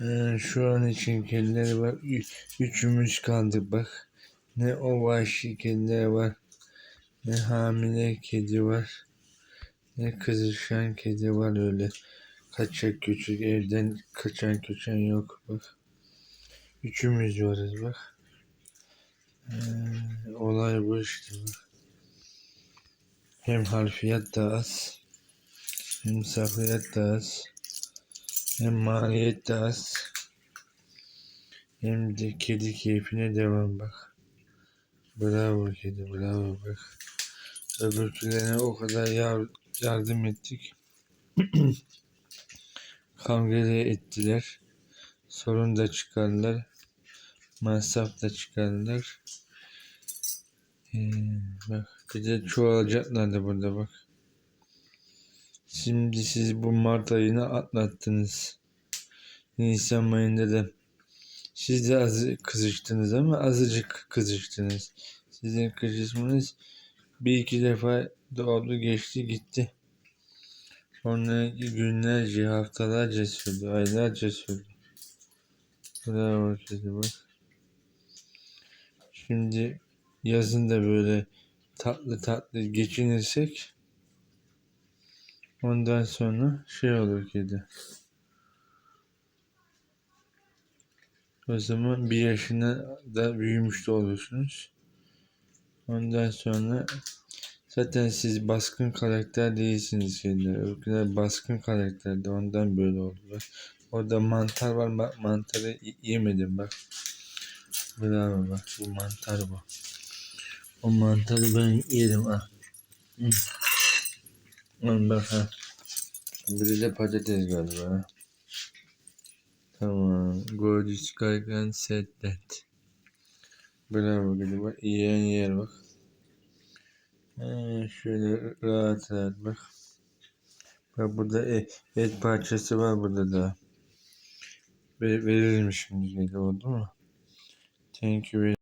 Ee, şu an için kedileri var. Ü- Üçümüz kaldık bak. Ne o vahşi kediler var. Ne hamile kedi var. Ne kızışan kedi var öyle. Kaçak küçük evden kaçan köçen yok bak. Üçümüz varız bak. Ee, olay bu işte bak. Hem harfiyat da az. Hem safiyat da az. Hem maliyet de az. Hem de kedi keyfine devam bak. Bravo kedi bravo bak. Öbürkülerine o kadar yar- yardım ettik. Kavga ettiler. Sorun da çıkardılar. Masraf da çıkardılar. Ee, bak bir de çoğalacaklar da burada bak. Şimdi siz bu Mart ayını atlattınız. Nisan ayında da siz de az kızıştınız ama azıcık kızıştınız. Sizin kızışmanız bir iki defa doğdu geçti gitti. Sonra günlerce, haftalarca sürdü, aylarca sürdü. Bravo kedi bak. Şimdi yazın da böyle tatlı tatlı geçinirsek ondan sonra şey olur kedi. O zaman bir yaşına da büyümüş de olursunuz. Ondan sonra zaten siz baskın karakter değilsiniz kediler. Öbürküler baskın karakterdi. Ondan böyle oldu. Bak. Orada mantar var. Bak mantarı yemedim bak. Bravo bak. Bu mantar bu. O mantarı ben yedim ha. Hı. Bak ha. Bir de patates galiba. Tamam. Gorgeous Gargan said that. Bravo bak. Yiyen yer bak. Ee, şöyle rahat rahat bak. Bak burada et, et parçası var burada da. Ver, verelim şimdi oldu mu? Thank you